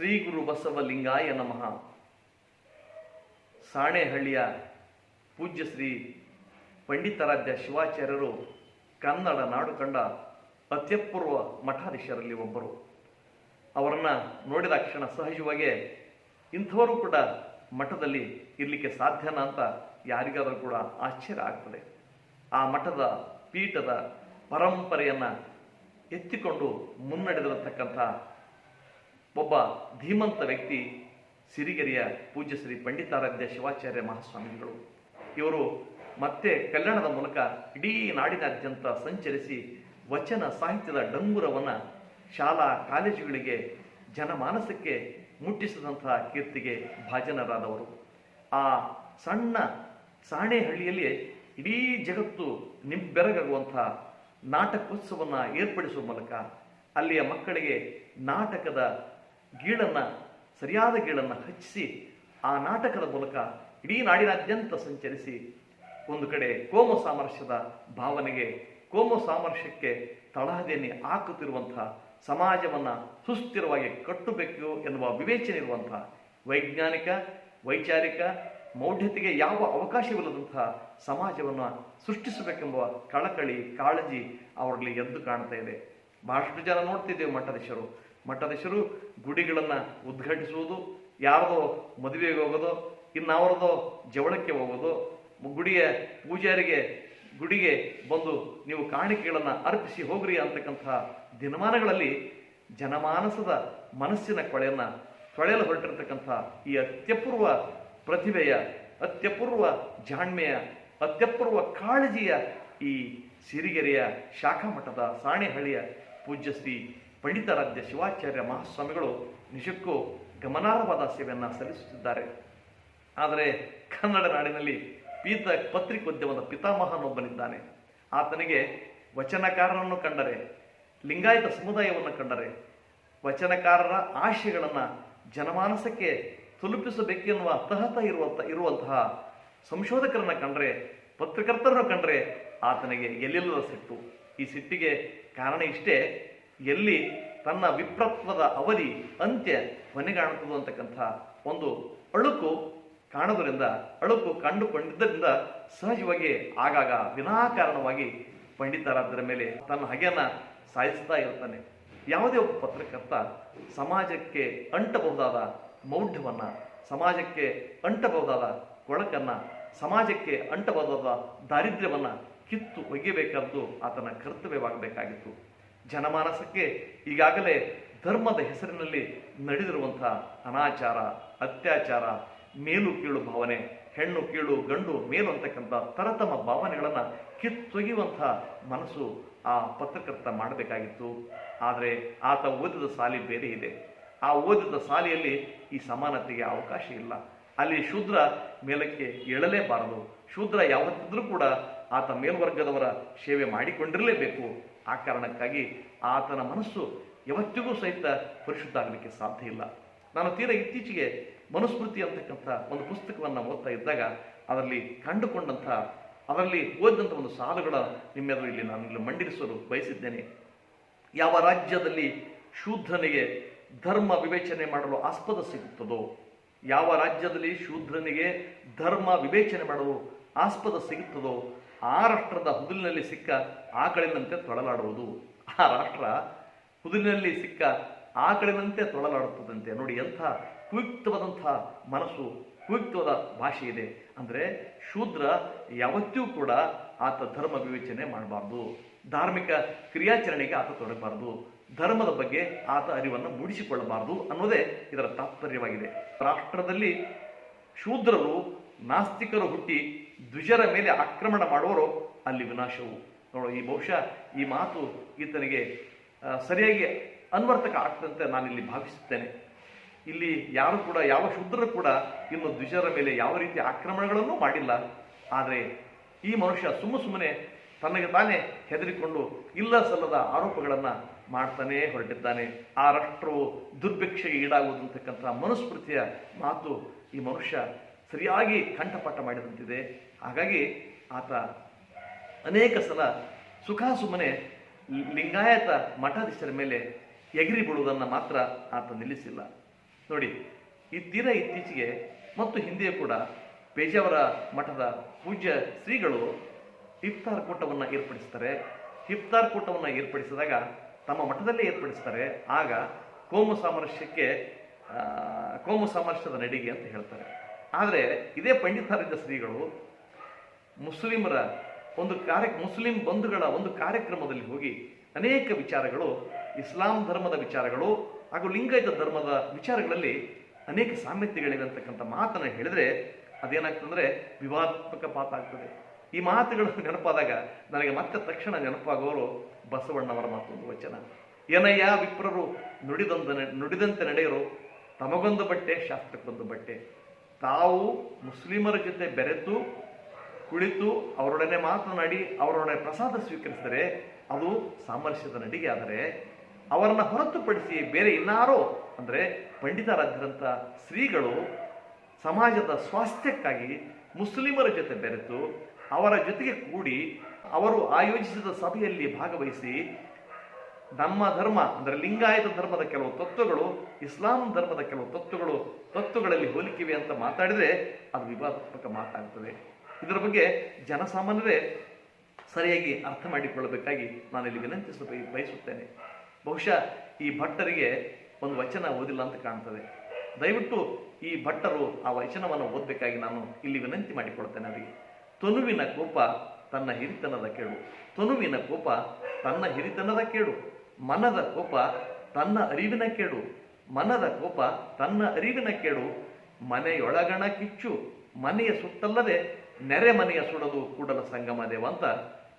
ಶ್ರೀ ಗುರು ಬಸವಲಿಂಗಾಯ ನಮಃ. ಸಾಣೇಹಳ್ಳಿಯ ಪೂಜ್ಯ ಶ್ರೀ ಪಂಡಿತಾರಾಧ್ಯ ಶಿವಾಚಾರ್ಯರು ಕನ್ನಡ ನಾಡು ಕಂಡ ಅತ್ಯಪೂರ್ವ ಮಠಾಧೀಶರಲ್ಲಿ ಒಬ್ಬರು. ಅವರನ್ನ ನೋಡಿದ ಕ್ಷಣ ಸಹಜವಾಗಿ ಇಂಥವರು ಕೂಡ ಮಠದಲ್ಲಿ ಇರಲಿಕ್ಕೆ ಸಾಧ್ಯನಾ ಅಂತ ಯಾರಿಗಾದರೂ ಕೂಡ ಆಶ್ಚರ್ಯ ಆಗ್ತದೆ. ಆ ಮಠದ ಪೀಠದ ಪರಂಪರೆಯನ್ನು ಎತ್ತಿಕೊಂಡು ಮುನ್ನಡೆದಿರತಕ್ಕಂಥ ಒಬ್ಬ ಧೀಮಂತ ವ್ಯಕ್ತಿ ಸಿರಿಗೆರೆಯ ಪೂಜ್ಯ ಶ್ರೀ ಪಂಡಿತಾರಾಧ್ಯ ಶಿವಾಚಾರ್ಯ ಮಹಾಸ್ವಾಮಿಗಳು. ಇವರು ಮತ್ತೆ ಕಲ್ಯಾಣದ ಮೂಲಕ ಇಡೀ ನಾಡಿನಾದ್ಯಂತ ಸಂಚರಿಸಿ ವಚನ ಸಾಹಿತ್ಯದ ಡಂಗುರವನ್ನು ಶಾಲಾ ಕಾಲೇಜುಗಳಿಗೆ ಜನಮಾನಸಕ್ಕೆ ಮುಟ್ಟಿಸಿದಂತಹ ಕೀರ್ತಿಗೆ ಭಾಜನರಾದವರು. ಆ ಸಣ್ಣ ಸಾಣೆಹಳ್ಳಿಯಲ್ಲಿ ಇಡೀ ಜಗತ್ತು ನಿಬ್ಬೆರಗಾಗುವಂತಹ ನಾಟಕೋತ್ಸವವನ್ನು ಏರ್ಪಡಿಸುವ ಮೂಲಕ ಅಲ್ಲಿಯ ಮಕ್ಕಳಿಗೆ ನಾಟಕದ ಗೀಳನ್ನ, ಸರಿಯಾದ ಗೀಳನ್ನು ಹಚ್ಚಿಸಿ, ಆ ನಾಟಕದ ಮೂಲಕ ಇಡೀ ನಾಡಿನಾದ್ಯಂತ ಸಂಚರಿಸಿ, ಒಂದು ಕಡೆ ಕೋಮ ಸಾಮರಸ್ಯದ ಭಾವನೆಗೆ, ಕೋಮ ಸಾಮರಸ್ಯಕ್ಕೆ ತಳಹದಿಯನ್ನು ಹಾಕುತ್ತಿರುವಂತಹ ಸಮಾಜವನ್ನು ಸುಸ್ಥಿರವಾಗಿ ಕಟ್ಟಬೇಕು ಎನ್ನುವ ವಿವೇಚನೆ ಇರುವಂತಹ ವೈಜ್ಞಾನಿಕ, ವೈಚಾರಿಕ, ಮೌಢ್ಯತೆಗೆ ಯಾವ ಅವಕಾಶವಿಲ್ಲದಂತಹ ಸಮಾಜವನ್ನು ಸೃಷ್ಟಿಸಬೇಕೆಂಬ ಕಳಕಳಿ, ಕಾಳಜಿ ಅವರಲ್ಲಿ ಎದ್ದು ಕಾಣ್ತಾ ಇದೆ. ಬಹಳಷ್ಟು ಜನ ನೋಡ್ತಿದ್ದೇವೆ ಮಠಾಧೀಶರು. ಮಠಾಧೀಶರು ಗುಡಿಗಳನ್ನು ಉದ್ಘಾಟಿಸುವುದು, ಯಾರದೋ ಮದುವೆಗೆ ಹೋಗೋದು ಇನ್ನು ಅವರದೋ ಜವಳಕ್ಕೆ ಹೋಗೋದು, ಗುಡಿಯ ಪೂಜಾರಿಗೆ, ಗುಡಿಗೆ ಬಂದು ನೀವು ಕಾಣಿಕೆಗಳನ್ನು ಅರ್ಪಿಸಿ ಹೋಗ್ರಿ ಅಂತಕ್ಕಂತಹ ದಿನಮಾನಗಳಲ್ಲಿ ಜನಮಾನಸದ ಮನಸ್ಸಿನ ಕೊಳೆಯನ್ನು ತೊಳೆಯಲು ಹೊರಟಿರ್ತಕ್ಕಂಥ ಈ ಅತ್ಯಪೂರ್ವ ಪ್ರತಿಭೆಯ, ಅತ್ಯಪೂರ್ವ ಜಾಣ್ಮೆಯ, ಅತ್ಯಪೂರ್ವ ಕಾಳಜಿಯ ಈ ಸಿರಿಗೆರೆಯ ಶಾಖಾ ಮಠದ ಸಾಣೆಹಳ್ಳಿಯ ಪೂಜ್ಯ ಶ್ರೀ ಪಂಡಿತಾರಾಧ್ಯ ಶಿವಾಚಾರ್ಯ ಮಹಾಸ್ವಾಮಿಗಳು ನಿಜಕ್ಕೂ ಗಮನಾರ್ಹವಾದ ಸೇವೆಯನ್ನು ಸಲ್ಲಿಸುತ್ತಿದ್ದಾರೆ. ಆದರೆ ಕನ್ನಡ ನಾಡಿನಲ್ಲಿ ಪೀತ ಪತ್ರಿಕೋದ್ಯಮದ ಪಿತಾಮಹನೊಬ್ಬನಿದ್ದಾನೆ. ಆತನಿಗೆ ವಚನಕಾರರನ್ನು ಕಂಡರೆ, ಲಿಂಗಾಯತ ಸಮುದಾಯವನ್ನು ಕಂಡರೆ, ವಚನಕಾರರ ಆಶಯಗಳನ್ನು ಜನಮಾನಸಕ್ಕೆ ತಲುಪಿಸಬೇಕೆನ್ನುವ ತಹತ ಇರುವಂಥ ಇರುವಂತಹ ಸಂಶೋಧಕರನ್ನು ಕಂಡರೆ, ಪತ್ರಕರ್ತರನ್ನು ಕಂಡರೆ ಆತನಿಗೆ ಎಲ್ಲಿಲ್ಲದ ಸಿಟ್ಟು. ಈ ಸಿಟ್ಟಿಗೆ ಕಾರಣ ಇಷ್ಟೇ ಎಲ್ಲಿ ತನ್ನ ವಿಪ್ರತ್ವದ ಅವಧಿ ಅಂತ್ಯ ಕೊನೆಗಾಣುತ್ತದೆ ಅಂತಕ್ಕಂಥ ಒಂದು ಅಳುಕು ಕಾಣೋದರಿಂದ ಅಳುಕು ಕಂಡುಕೊಂಡಿದ್ದರಿಂದ ಸಹಜವಾಗಿ ಆಗಾಗ ವಿನಾಕಾರಣವಾಗಿ ಪಂಡಿತರಾದರ ಮೇಲೆ ತನ್ನ ಹಗೆಯನ್ನ ಸಾಯಿಸ್ತಾ ಇರ್ತಾನೆ. ಯಾವುದೇ ಒಬ್ಬ ಪತ್ರಕರ್ತ ಸಮಾಜಕ್ಕೆ ಅಂಟಬಹುದಾದ ಮೌಢ್ಯವನ್ನ, ಸಮಾಜಕ್ಕೆ ಅಂಟಬಹುದಾದ ಕೊಳಕನ್ನ, ಸಮಾಜಕ್ಕೆ ಅಂಟಬಹುದಾದ ದಾರಿದ್ರ್ಯವನ್ನು ಕಿತ್ತು ಒಗೆಯಬೇಕಾದ್ದು ಆತನ ಕರ್ತವ್ಯವಾಗಬೇಕಾಗಿತ್ತು. ಜನಮಾನಸಕ್ಕೆ ಈಗಾಗಲೇ ಧರ್ಮದ ಹೆಸರಿನಲ್ಲಿ ನಡೆದಿರುವಂಥ ಅನಾಚಾರ, ಅತ್ಯಾಚಾರ, ಮೇಲು ಕೀಳು ಭಾವನೆ, ಹೆಣ್ಣು ಕೀಳು ಗಂಡು ಮೇಲು ಅಂತಕ್ಕಂಥ ತರತಮ ಭಾವನೆಗಳನ್ನು ಕಿತ್ತೊಗೆಯುವಂಥ ಮನಸ್ಸು ಆ ಪತ್ರಕರ್ತ ಮಾಡಬೇಕಾಗಿತ್ತು. ಆದರೆ ಆತ ಓದಿದ ಸಾಲಿ ಬೇರೆ ಇದೆ. ಆ ಓದಿದ ಸಾಲಿಯಲ್ಲಿ ಈ ಸಮಾನತೆಗೆ ಅವಕಾಶ ಇಲ್ಲ. ಅಲ್ಲಿ ಶೂದ್ರ ಮೇಲಕ್ಕೆ ಏಳಲೇಬಾರದು. ಶೂದ್ರ ಯಾವತ್ತಿದ್ರೂ ಕೂಡ ಆತ ಮೇಲ್ವರ್ಗದವರ ಸೇವೆ ಮಾಡಿಕೊಂಡಿರಲೇಬೇಕು. ಆ ಕಾರಣಕ್ಕಾಗಿ ಆತನ ಮನಸ್ಸು ಯಾವತ್ತಿಗೂ ಸಹಿತ ಪರಿಶುದ್ಧ ಆಗಲಿಕ್ಕೆ ಸಾಧ್ಯ ಇಲ್ಲ. ನಾನು ತೀರಾ ಇತ್ತೀಚೆಗೆ ಮನುಸ್ಮೃತಿ ಅಂತಕ್ಕಂಥ ಒಂದು ಪುಸ್ತಕವನ್ನು ಓದ್ತಾ ಇದ್ದಾಗ ಅದರಲ್ಲಿ ಕಂಡುಕೊಂಡಂಥ, ಅದರಲ್ಲಿ ಓದಿದಂಥ ಒಂದು ಸಾಲುಗಳ ನಿಮ್ಮೆದುರು ಇಲ್ಲಿ ನಾನು ಇಲ್ಲಿ ಮಂಡಿಸಲು ಬಯಸಿದ್ದೇನೆ. ಯಾವ ರಾಜ್ಯದಲ್ಲಿ ಶೂದ್ರನಿಗೆ ಧರ್ಮ ವಿವೇಚನೆ ಮಾಡಲು ಆಸ್ಪದ ಸಿಗುತ್ತದೋ, ಯಾವ ರಾಜ್ಯದಲ್ಲಿ ಶೂದ್ರನಿಗೆ ಧರ್ಮ ವಿವೇಚನೆ ಮಾಡಲು ಆಸ್ಪದ ಸಿಗುತ್ತದೋ ಆ ರಾಷ್ಟ್ರದ ಹುದುಲಿನಲ್ಲಿ ಸಿಕ್ಕ ಆಕಳಿನಂತೆ ತೊಳಲಾಡುವುದು. ಆ ರಾಷ್ಟ್ರ ಹುದುಲಿನಲ್ಲಿ ಸಿಕ್ಕ ಆಕಳಿನಂತೆ ತೊಳಲಾಡುತ್ತದಂತೆ. ನೋಡಿ, ಎಂಥ ಕುಯುಕ್ತವಾದಂತಹ ಮನಸ್ಸು, ಕುಯುಕ್ತವಾದ ಭಾಷೆ ಇದೆ. ಅಂದರೆ ಶೂದ್ರ ಯಾವತ್ತೂ ಕೂಡ ಆತ ಧರ್ಮ ವಿವೇಚನೆ ಮಾಡಬಾರ್ದು. ಧಾರ್ಮಿಕ ಕ್ರಿಯಾಚರಣೆಗೆ ಆತ ತೊಡಗಬಾರ್ದು. ಧರ್ಮದ ಬಗ್ಗೆ ಆತ ಅರಿವನ್ನು ಮೂಡಿಸಿಕೊಳ್ಳಬಾರದು ಅನ್ನೋದೇ ಇದರ ತಾತ್ಪರ್ಯವಾಗಿದೆ. ರಾಷ್ಟ್ರದಲ್ಲಿ ಶೂದ್ರರು, ನಾಸ್ತಿಕರು ಹುಟ್ಟಿ ದ್ವಿಜರ ಮೇಲೆ ಆಕ್ರಮಣ ಮಾಡುವವರು ಅಲ್ಲಿ ವಿನಾಶವು. ನೋಡು, ಈ ಬಹುಶಃ ಈ ಮಾತು ಈತನಿಗೆ ಸರಿಯಾಗಿ ಅನ್ವರ್ತಕ ಆಗ್ತಂತೆ ನಾನಿಲ್ಲಿ ಭಾವಿಸುತ್ತೇನೆ. ಇಲ್ಲಿ ಯಾರು ಕೂಡ, ಯಾವ ಶೂದ್ರರು ಕೂಡ ಇನ್ನು ದ್ವಿಜರ ಮೇಲೆ ಯಾವ ರೀತಿ ಆಕ್ರಮಣಗಳನ್ನು ಮಾಡಿಲ್ಲ. ಆದರೆ ಈ ಮನುಷ್ಯ ಸುಮ್ಮ ಸುಮ್ಮನೆ ತನಗೆ ತಾನೇ ಹೆದರಿಕೊಂಡು ಇಲ್ಲ ಸಲ್ಲದ ಆರೋಪಗಳನ್ನು ಮಾಡ್ತಾನೇ ಹೊರಟಿದ್ದಾನೆ. ಆ ರಾಷ್ಟ್ರವು ದುರ್ಭಿಕ್ಷೆಗೆ ಈಡಾಗುವುದು ಅಂತಕ್ಕಂಥ ಮನುಸ್ಮೃತಿಯ ಮಾತು ಈ ಮನುಷ್ಯ ಸರಿಯಾಗಿ ಕಂಠಪಾಠ ಮಾಡಿದಂತಿದೆ. ಹಾಗಾಗಿ ಆತ ಅನೇಕ ಸಲ ಸುಖ ಸುಮ್ಮನೆ ಲಿಂಗಾಯತ ಮಠಾಧೀಶರ ಮೇಲೆ ಎಗರಿ ಬಿಡುವುದನ್ನು ಮಾತ್ರ ಆತ ನಿಲ್ಲಿಸಿಲ್ಲ. ನೋಡಿ, ಈ ತೀರಾ ಇತ್ತೀಚೆಗೆ ಮತ್ತು ಹಿಂದೆಯೂ ಕೂಡ ಪೇಜಾವರ ಮಠದ ಪೂಜ್ಯ ಶ್ರೀಗಳು ಇಫ್ತಾರ್ ಕೂಟವನ್ನು ಏರ್ಪಡಿಸ್ತಾರೆ. ಇಫ್ತಾರ್ ಕೂಟವನ್ನು ಏರ್ಪಡಿಸಿದಾಗ ತಮ್ಮ ಮಠದಲ್ಲೇ ಏರ್ಪಡಿಸ್ತಾರೆ. ಆಗ ಕೋಮು ಸಾಮರಸ್ಯಕ್ಕೆ ಕೋಮು ಸಾಮರಸ್ಯದ ನಡಿಗೆ ಅಂತ ಹೇಳ್ತಾರೆ. ಆದರೆ ಇದೇ ಪಂಡಿತಾರಿದ್ದ ಶ್ರೀಗಳು ಮುಸ್ಲಿಮರ ಒಂದು ಕಾರ್ಯ, ಮುಸ್ಲಿಂ ಬಂಧುಗಳ ಒಂದು ಕಾರ್ಯಕ್ರಮದಲ್ಲಿ ಹೋಗಿ ಅನೇಕ ವಿಚಾರಗಳು, ಇಸ್ಲಾಂ ಧರ್ಮದ ವಿಚಾರಗಳು ಹಾಗೂ ಲಿಂಗಾಯತ ಧರ್ಮದ ವಿಚಾರಗಳಲ್ಲಿ ಅನೇಕ ಸಾಮ್ಯತೆಗಳಿವೆ ಅಂತಕ್ಕಂಥ ಮಾತನ್ನು ಹೇಳಿದ್ರೆ ಅದೇನಾಗ್ತಂದ್ರೆ ವಿವಾದಾತ್ಮಕ ಪಾತ ಆಗ್ತದೆ. ಈ ಮಾತುಗಳು ನೆನಪಾದಾಗ ನನಗೆ ಮತ್ತೆ ತಕ್ಷಣ ನೆನಪಾಗುವವರು ಬಸವಣ್ಣವರ ಒಂದು ವಚನ. ಏನಯ್ಯ ವಿಪ್ರರು ನುಡಿದಂತ ನುಡಿದಂತೆ ನಡೆಯರು, ತಮಗೊಂದು ಬಟ್ಟೆ ಶಾಸ್ತ್ರಕ್ಕೊಂದು ಬಟ್ಟೆ. ತಾವು ಮುಸ್ಲಿಮರ ಜೊತೆ ಬೆರೆತು ಕುಳಿತು ಅವರೊಡನೆ ಮಾತನಾಡಿ ಅವರೊಡನೆ ಪ್ರಸಾದ ಸ್ವೀಕರಿಸಿದರೆ ಅದು ಸಾಮರಸ್ಯದ ನಡಿಗೆ. ಆದರೆ ಅವರನ್ನು ಹೊರತುಪಡಿಸಿ ಬೇರೆ ಇನ್ನಾರೋ, ಅಂದರೆ ಪಂಡಿತರಾದ್ಯರಂಥ ಶ್ರೀಗಳು ಸಮಾಜದ ಸ್ವಾಸ್ಥ್ಯಕ್ಕಾಗಿ ಮುಸ್ಲಿಮರ ಜೊತೆ ಬೆರೆತು ಅವರ ಜೊತೆಗೆ ಕೂಡಿ ಅವರು ಆಯೋಜಿಸಿದ ಸಭೆಯಲ್ಲಿ ಭಾಗವಹಿಸಿ ನಮ್ಮ ಧರ್ಮ, ಅಂದರೆ ಲಿಂಗಾಯತ ಧರ್ಮದ ಕೆಲವು ತತ್ವಗಳು, ಇಸ್ಲಾಂ ಧರ್ಮದ ಕೆಲವು ತತ್ವಗಳು, ತತ್ವಗಳಲ್ಲಿ ಹೋಲಿಕೆವೆ ಅಂತ ಮಾತಾಡಿದರೆ ಅದು ವಿವಾದಾತ್ಮಕ ಮಾತಾಗ್ತದೆ. ಇದರ ಬಗ್ಗೆ ಜನಸಾಮಾನ್ಯರೇ ಸರಿಯಾಗಿ ಅರ್ಥ ಮಾಡಿಕೊಳ್ಳಬೇಕಾಗಿ ನಾನು ಇಲ್ಲಿ ವಿನಂತಿಸಲು ಬಯಸುತ್ತೇನೆ. ಬಹುಶಃ ಈ ಭಟ್ಟರಿಗೆ ಒಂದು ವಚನ ಓದಿಲ್ಲ ಅಂತ ಕಾಣ್ತದೆ. ದಯವಿಟ್ಟು ಈ ಭಟ್ಟರು ಆ ವಚನವನ್ನು ಓದಬೇಕಾಗಿ ನಾನು ಇಲ್ಲಿ ವಿನಂತಿ ಮಾಡಿಕೊಳ್ತೇನೆ ಅವರಿಗೆ. ತನುವಿನ ಕೋಪ ತನ್ನ ಹಿರಿತನದ ಕೇಳು ತನುವಿನ ಕೋಪ ತನ್ನ ಹಿರಿತನದ ಕೇಳು ಮನದ ಕೋಪ ತನ್ನ ಅರಿವಿನ ಕೇಡು. ಮನದ ಕೋಪ ತನ್ನ ಅರಿವಿನ ಕೇಡು. ಮನೆಯೊಳಗಣ ಕಿಚ್ಚು. ಮನೆಯ ಸುಟ್ಟಲ್ಲದೆ ನೆರೆ ಮನೆಯ ಸುಡದು ಕೂಡಲ ಸಂಗಮ ದೇವ ಅಂತ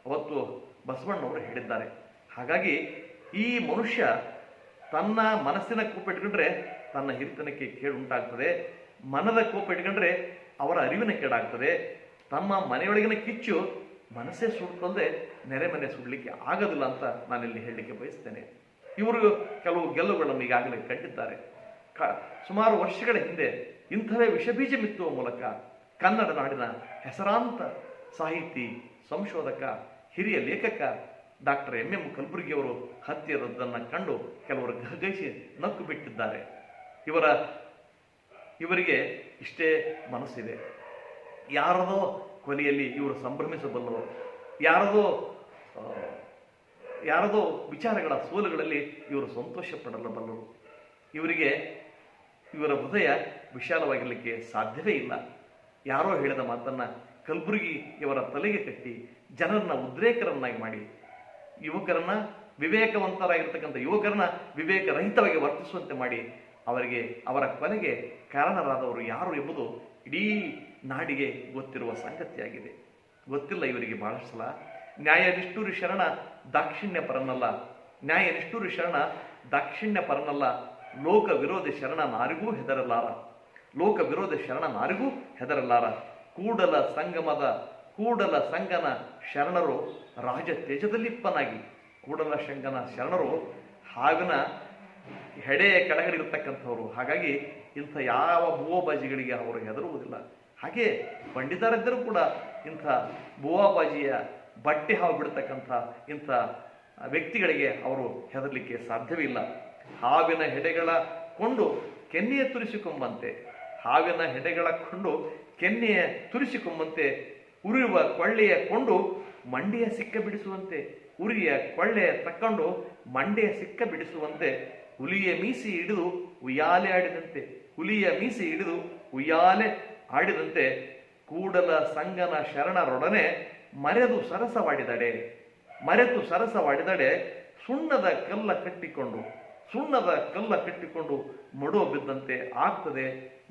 ಅವತ್ತು ಬಸವಣ್ಣವರು ಹೇಳಿದ್ದಾರೆ. ಹಾಗಾಗಿ ಈ ಮನುಷ್ಯ ತನ್ನ ಮನಸ್ಸಿನ ಕೋಪ ಇಟ್ಕೊಂಡ್ರೆ ತನ್ನ ಹಿರಿತನಕ್ಕೆ ಕೇಡು ಉಂಟಾಗ್ತದೆ. ಮನದ ಕೋಪ ಇಟ್ಕೊಂಡ್ರೆ ಅವರ ಅರಿವಿನ ಕೇಡಾಗ್ತದೆ. ತಮ್ಮ ಮನೆಯೊಳಗಿನ ಕಿಚ್ಚು ಮನಸ್ಸೇ ಸುಡ್ತಲ್ಲದೆ ನೆರೆ ಮನೆ ಸುಡಲಿಕ್ಕೆ ಆಗೋದಿಲ್ಲ ಅಂತ ನಾನಿಲ್ಲಿ ಹೇಳಲಿಕ್ಕೆ ಬಯಸ್ತೇನೆ. ಇವರು ಕೆಲವು ಗೆಲ್ಲುಗಳನ್ನು ಈಗಾಗಲೇ ಕಂಡಿದ್ದಾರೆ. ಸುಮಾರು ವರ್ಷಗಳ ಹಿಂದೆ ಇಂಥವೇ ವಿಷಬೀಜ ಮಿತ್ತುವ ಮೂಲಕ ಕನ್ನಡ ನಾಡಿನ ಹೆಸರಾಂತ ಸಾಹಿತಿ, ಸಂಶೋಧಕ, ಹಿರಿಯ ಲೇಖಕ ಡಾಕ್ಟರ್ ಎಂ ಎಂ ಕಲಬುರ್ಗಿಯವರು ಹತ್ಯೆದದ್ದನ್ನು ಕಂಡು ಕೆಲವರು ಗಹಗಹಿಸಿ ನಕ್ಕು ಬಿಟ್ಟಿದ್ದಾರೆ. ಇವರ, ಇವರಿಗೆ ಇಷ್ಟೇ ಮನಸ್ಸಿದೆ. ಯಾರದೋ ಕೊನೆಯಲ್ಲಿ ಇವರು ಸಂಭ್ರಮಿಸಬಲ್ಲರು. ಯಾರದೋ ಯಾರದೋ ವಿಚಾರಗಳ ಸೋಲುಗಳಲ್ಲಿ ಇವರು ಸಂತೋಷ ಪಡಲಬಲ್ಲರು. ಇವರಿಗೆ ಇವರ ಹೃದಯ ವಿಶಾಲವಾಗಿರಲಿಕ್ಕೆ ಸಾಧ್ಯವೇ ಇಲ್ಲ. ಯಾರೋ ಹೇಳಿದ ಮಾತನ್ನ ಕಲಬುರಗಿ ಇವರ ತಲೆಗೆ ಕಟ್ಟಿ ಜನರನ್ನ ಉದ್ರೇಕರನ್ನಾಗಿ ಮಾಡಿ. ಯುವಕರನ್ನ ವಿವೇಕವಂತರಾಗಿರ್ತಕ್ಕಂಥ ಯುವಕರನ್ನ ವಿವೇಕರಹಿತವಾಗಿ ವರ್ತಿಸುವಂತೆ ಮಾಡಿ ಅವರಿಗೆ, ಅವರ ಕೊನೆಗೆ ಕಾರಣರಾದವರು ಯಾರು ಎಂಬುದು ಇಡೀ ನಾಡಿಗೆ ಗೊತ್ತಿರುವ ಸಂಗತಿಯಾಗಿದೆ. ಗೊತ್ತಿಲ್ಲ ಇವರಿಗೆ ಬಹಳಷ್ಟು ಸಲ ನ್ಯಾಯ ನಿಷ್ಠೂರಿ ಶರಣ ದಾಕ್ಷಿಣ್ಯ ಪರನಲ್ಲ ನ್ಯಾಯನಿಷ್ಠೂರಿ ಶರಣ ದಾಕ್ಷಿಣ್ಯ ಪರನಲ್ಲ ಲೋಕ ವಿರೋಧಿ ಶರಣ ನಾರಿಗೂ ಹೆದರಲಾರ. ಲೋಕ ವಿರೋಧ ಶರಣ ನಾರಿಗೂ ಹೆದರಲಾರ. ಕೂಡಲ ಸಂಗಮದ, ಕೂಡಲ ಸಂಗನ ಶರಣರು ರಾಜ ತೇಜದಲ್ಲಿಪ್ಪನಾಗಿ ಕೂಡಲ ಶಂಗನ ಶರಣರು ಹಾವಿನ ಹೆಡೆಯ ಕೆಳಗಡೆ ಹಾಗಾಗಿ ಇಂಥ ಯಾವ ಭೂವಾಬಾಜಿಗಳಿಗೆ ಅವರು ಹೆದರುವುದಿಲ್ಲ. ಹಾಗೆ ಪಂಡಿತರಿದ್ದರೂ ಕೂಡ ಇಂಥ ಭೂವಾಬಾಜಿಯ ಬಟ್ಟೆ ಹಾವು ಬಿಡ್ತಕ್ಕಂಥ ಇಂಥ ವ್ಯಕ್ತಿಗಳಿಗೆ ಅವರು ಹೆದರಲಿಕ್ಕೆ ಸಾಧ್ಯವಿಲ್ಲ ಹಾವಿನ ಹೆಡೆಗಳ ಕೊಂಡು ಕೆನ್ನೆಯ ತುರಿಸಿಕೊಂಬಂತೆ. ಹಾವಿನ ಹೆಡೆಗಳ ಕೊಂಡು ಕೆನ್ನೆಯ ತುರಿಸಿಕೊಂಬಂತೆ. ಉರಿಯುವ ಕೊಳ್ಳೆಯ ಕೊಂಡು ಮಂಡಿಯ ಸಿಕ್ಕ ಬಿಡಿಸುವಂತೆ. ಉರಿಯ ಕೊಳ್ಳೆಯ ತಕ್ಕೊಂಡು ಮಂಡಿಯ ಸಿಕ್ಕ ಬಿಡಿಸುವಂತೆ. ಹುಲಿಯ ಮೀಸಿ ಹಿಡಿದು ಉಯ್ಯಾಲೆ ಆಡಿದಂತೆ. ಹುಲಿಯ ಮೀಸಿ ಹಿಡಿದು ಉಯ್ಯಾಲೆ ಆಡಿದಂತೆ. ಕೂಡಲ ಸಂಗನ ಶರಣರೊಡನೆ ಮರೆದು ಸರಸವಾಡಿದಡೆ. ಮರೆತು ಸರಸವಾಡಿದಡೆ ಸುಣ್ಣದ ಕಲ್ಲ ಕಟ್ಟಿಕೊಂಡು. ಸುಣ್ಣದ ಕಲ್ಲ ಕಟ್ಟಿಕೊಂಡು ಮಡುವ ಬಿದ್ದಂತೆ ಆಗ್ತದೆ.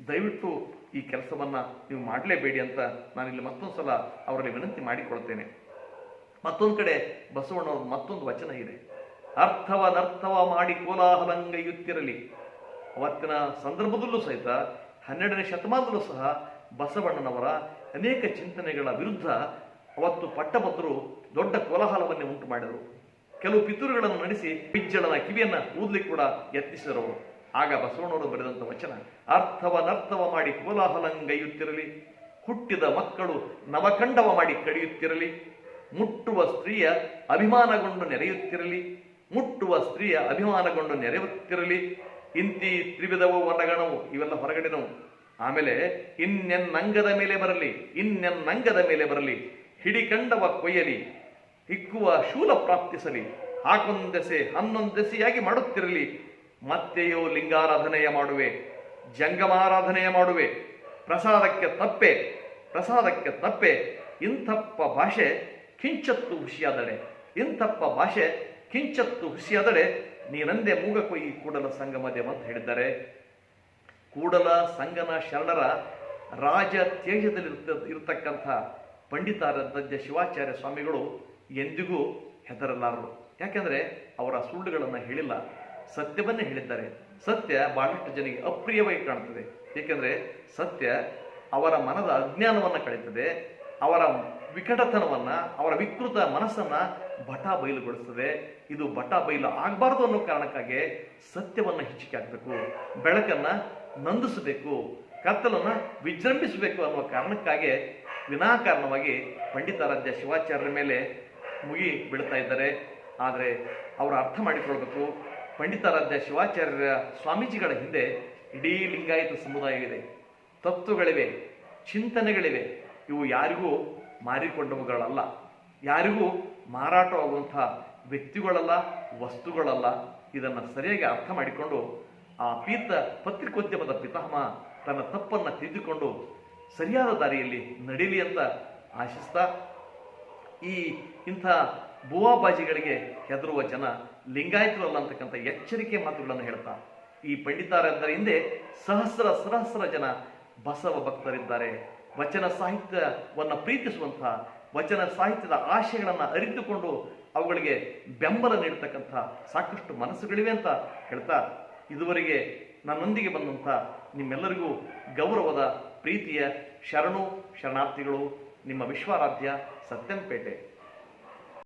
ದಯವಿಟ್ಟು ಈ ಕೆಲಸವನ್ನ ನೀವು ಮಾಡಲೇಬೇಡಿ ಅಂತ ನಾನಿಲ್ಲಿ ಮತ್ತೊಂದು ಸಲ ಅವರಲ್ಲಿ ವಿನಂತಿ ಮಾಡಿಕೊಳ್ತೇನೆ. ಮತ್ತೊಂದು ಕಡೆ ಬಸವಣ್ಣವ್ರ ಮತ್ತೊಂದು ವಚನ ಇದೆ. ಅರ್ಥವನರ್ಥವ ಮಾಡಿ ಕೋಲಾಹಲಂಗೈಯುತ್ತಿರಲಿ ಅವತ್ತಿನ ಸಂದರ್ಭದಲ್ಲೂ ಸಹಿತ, ಹನ್ನೆರಡನೇ ಶತಮಾನದಲ್ಲೂ ಸಹ ಬಸವಣ್ಣನವರ ಅನೇಕ ಚಿಂತನೆಗಳ ವಿರುದ್ಧ ಅವತ್ತು ಪಟ್ಟಭದ್ರರು ದೊಡ್ಡ ಕೋಲಾಹಲವನ್ನೇ ಉಂಟು ಮಾಡಿದರು ಕೆಲವು ಪಿತೂರುಗಳನ್ನು ನಡೆಸಿ ಬಿಜ್ಜಳನ ಕಿವಿಯನ್ನ ಊದ್ಲಿಕ್ಕೆ ಕೂಡ ಯತ್ನಿಸಿದರವರು. ಆಗ ಬಸವಣ್ಣವರು ಬರೆದಂತ ವಚನ, ಅರ್ಥವನರ್ಥವ ಮಾಡಿ ಕೋಲಾಹಲಂಗೈಯುತ್ತಿರಲಿ, ಹುಟ್ಟಿದ ಮಕ್ಕಳು ನವಖಂಡವ ಮಾಡಿ ಕಡಿಯುತ್ತಿರಲಿ, ಮುಟ್ಟುವ ಸ್ತ್ರೀಯ ಅಭಿಮಾನಗೊಂಡು ನೆರೆಯುತ್ತಿರಲಿ, ಮುಟ್ಟುವ ಸ್ತ್ರೀಯ ಅಭಿಮಾನಗೊಂಡು ನೆರೆಯುತ್ತಿರಲಿ, ಇಂತಿ ತ್ರಿವಿಧವು ವರ್ಣಗಣವು ಇವೆಲ್ಲ ಹೊರಗಡೆನವು. ಆಮೇಲೆ, ಇನ್ನೆನ್ನಂಗದ ಮೇಲೆ ಬರಲಿ, ಇನ್ನೆನ್ನಂಗದ ಮೇಲೆ ಬರಲಿ, ಹಿಡಿಕಂಡವ ಕೊಯ್ಯಲಿ ಹಿಕ್ಕುವ ಶೂಲ ಪ್ರಾಪ್ತಿಸಲಿ. ಹಾಕೊಂದೆಸೆ, ಹನ್ನೊಂದೆಸೆಯಾಗಿ ಮಾಡುತ್ತಿರಲಿ. ಮತ್ತೆಯೋ ಲಿಂಗಾರಾಧನೆಯ ಮಾಡುವೆ, ಜಂಗಮಾರಾಧನೆಯ ಮಾಡುವೆ. ಪ್ರಸಾದಕ್ಕೆ ತಪ್ಪೆ ಪ್ರಸಾದಕ್ಕೆ ತಪ್ಪೆ. ಇಂಥಪ್ಪ ಭಾಷೆ ಕಿಂಚತ್ತು ಹುಸಿಯಾದಡೆ. ಇಂಥಪ್ಪ ಭಾಷೆ ಕಿಂಚತ್ತು ಹುಸಿಯಾದಡೆ. ನೀನಂದೆ ಮೂಗ ಕೊಯ್ಯಿ ಕೂಡಲ ಸಂಗಮದೇವ ಅಂತ ಹೇಳಿದ್ದಾರೆ ಕೂಡಲ ಸಂಗನ ಶರಣರ ರಾಜ ತೇಜದಲ್ಲಿ ಇರತಕ್ಕಂಥ ಪಂಡಿತಾರಾಧ್ಯ ಶಿವಾಚಾರ್ಯ ಸ್ವಾಮಿಗಳು ಎಂದಿಗೂ ಹೆದರಲಾರರು. ಯಾಕೆಂದರೆ ಅವರ ಸುಳ್ಳುಗಳನ್ನು ಹೇಳಿಲ್ಲ. ಸತ್ಯವನ್ನೇ ಹೇಳಿದ್ದಾರೆ. ಸತ್ಯ ಬಹಳಷ್ಟು ಜನರಿಗೆ ಅಪ್ರಿಯವಾಗಿ ಕಾಣುತ್ತದೆ ಏಕೆಂದರೆ ಸತ್ಯ ಅವರ ಮನದ ಅಜ್ಞಾನವನ್ನು ಕಳೀತದೆ ಅವರ ವಿಕಟತನವನ್ನು, ಅವರ ವಿಕೃತ ಮನಸ್ಸನ್ನು ಬಟ ಬಯಲುಗೊಳಿಸ್ತದೆ. ಇದು ಬಟ ಬಯಲು ಆಗಬಾರ್ದು ಅನ್ನೋ ಕಾರಣಕ್ಕಾಗಿ ಸತ್ಯವನ್ನು ಹೆಚ್ಚಿಗೆ ಹಾಕಬೇಕು. ಬೆಳಕನ್ನು ನಂದಿಸಬೇಕು. ಕತ್ತಲನ್ನು ವಿಜೃಂಭಿಸಬೇಕು ಅನ್ನುವ ಕಾರಣಕ್ಕಾಗಿ ವಿನಾಕಾರಣವಾಗಿ ಪಂಡಿತಾರಾಧ್ಯ ಶಿವಾಚಾರ್ಯರ ಮೇಲೆ ಮುಗಿ ಬೀಳ್ತಾ ಇದ್ದಾರೆ. ಆದರೆ ಅವರು ಅರ್ಥ ಮಾಡಿಕೊಳ್ಬೇಕು. ಪಂಡಿತಾರಾಧ್ಯ ಶಿವಾಚಾರ್ಯರ ಸ್ವಾಮೀಜಿಗಳ ಹಿಂದೆ ಇಡೀ ಲಿಂಗಾಯತ ಸಮುದಾಯವಿದೆ. ತತ್ವಗಳಿವೆ, ಚಿಂತನೆಗಳಿವೆ. ಇವು ಯಾರಿಗೂ ಮಾರಿಕೊಂಡವುಗಳಲ್ಲ. ಯಾರಿಗೂ ಮಾರಾಟವಾಗುವಂಥ ವ್ಯಕ್ತಿಗಳಲ್ಲ, ವಸ್ತುಗಳಲ್ಲ. ಇದನ್ನು ಸರಿಯಾಗಿ ಅರ್ಥ ಮಾಡಿಕೊಂಡು ಆ ಪೀತ ಪತ್ರಿಕೋದ್ಯಮದ ಪಿತಾಮ ತನ್ನ ತಪ್ಪನ್ನು ತಿದ್ದುಕೊಂಡು ಸರಿಯಾದ ದಾರಿಯಲ್ಲಿ ನಡೀಲಿ ಅಂತ ಆಶಿಸ್ತಾ ಈ ಇಂಥ ಭೂವಾಬಾಜಿಗಳಿಗೆ ಹೆದರುವ ಜನ ಲಿಂಗಾಯತರಲ್ಲ ಅಂತಕ್ಕಂಥ ಎಚ್ಚರಿಕೆ ಮಾತುಗಳನ್ನು ಹೇಳ್ತಾ, ಈ ಪಂಡಿತಾರಾಧ್ಯರ ಹಿಂದೆ ಸಹಸ್ರ ಸಹಸ್ರ ಜನ ಬಸವ ಭಕ್ತರಿದ್ದಾರೆ. ವಚನ ಸಾಹಿತ್ಯವನ್ನು ಪ್ರೀತಿಸುವಂಥ, ವಚನ ಸಾಹಿತ್ಯದ ಆಶಯಗಳನ್ನು ಅರಿತುಕೊಂಡು ಅವುಗಳಿಗೆ ಬೆಂಬಲ ನೀಡತಕ್ಕಂಥ ಸಾಕಷ್ಟು ಮನಸ್ಸುಗಳಿವೆ ಅಂತ ಹೇಳ್ತಾ, ಇದುವರೆಗೆ ನನ್ನೊಂದಿಗೆ ಬಂದಂಥ ನಿಮ್ಮೆಲ್ಲರಿಗೂ ಗೌರವದ, ಪ್ರೀತಿಯ ಶರಣು, ಶರಣಾರ್ಥಿಗಳು ನಿಮ್ಮ ವಿಶ್ವಾರಾಧ್ಯ ಸತ್ಯಂಪೇಟೆ.